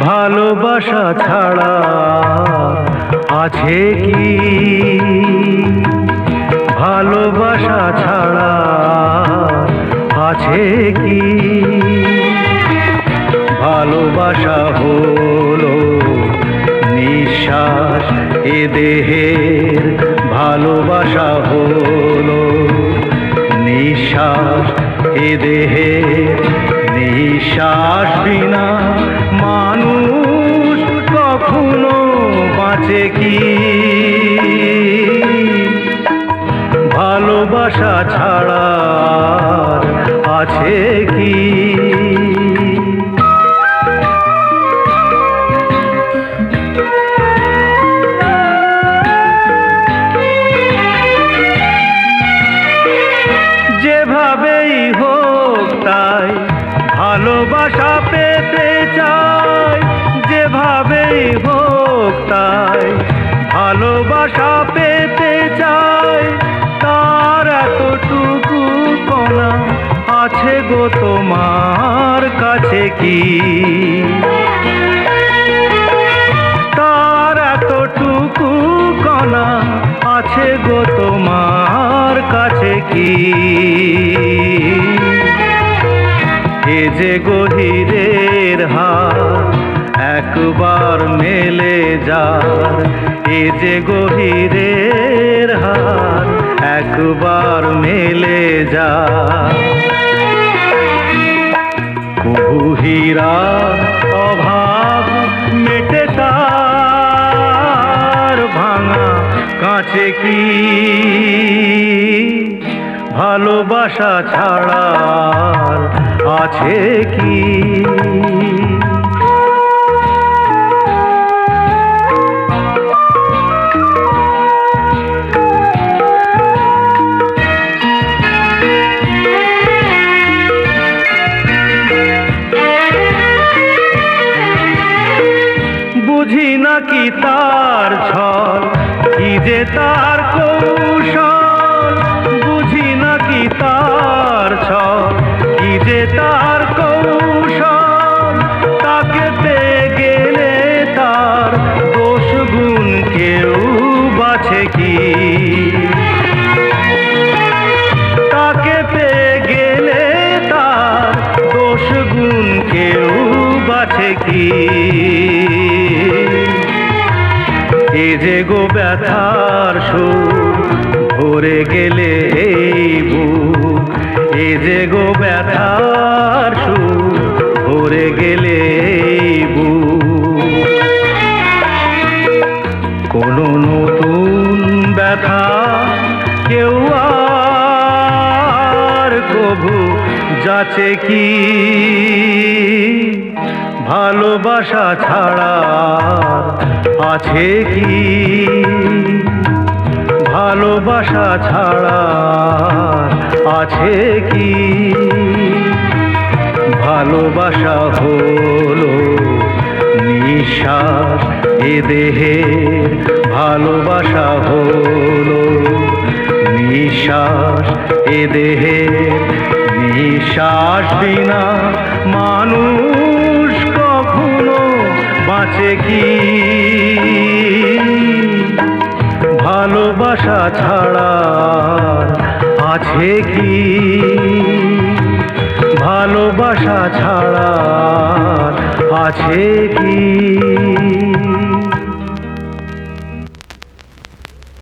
ভালোবাসা ছাড়া আছে কি? ভালোবাসা ছাড়া আছে কি? ভালোবাসা হলো নিঃশ্বাস, এ দেহের ভালোবাসা হলো নিঃশ্বাস, এ দেহের নিঃশ্বাস বিনা মানুষ কখনো বাঁচে কি? ভালোবাসা ছাড়া আছে যেভাবেই হোক তাই, ভালোবাসা পেতে চাই, তার এতটুকু কণা আছে গো তোমার কাছে কি? তার এতটুকু কণা আছে গো তোমার কাছে কি? এ যে গভীরের হার একবার মেলে যার, এ যে গভীরের হার, একবার মেলে যা কবু হীরা অভাব মেটে তার, ভাঙা কাছে কি? ভালোবাসা ছাড়া আছে কি? বুঝি না কি তার ছল কি যে তার কৌশল? বুঝি না কি তার যে গো ব্যথার সুর, ভরে গেলে এই বুক। এ যে গো ব্যথার সুর, ভরে গেলে এই বুক। কোনো নতুন ব্যথা কেউ আর কভু যাচ্ছে কি? ভালোবাসা ছাড়া আছে কি? ভালোবাসা ছাড়া আছে কি? ভালোবাসা হলো নিঃশ্বাস, এ দেহের ভালোবাসা হলো নিঃশ্বাস, এ দেহের নিঃশ্বাস বিনা মানুষ বাঁচে কি? ভালোবাসা ছাড়া আছে কি? ভালোবাসা ছাড়া আছে কি?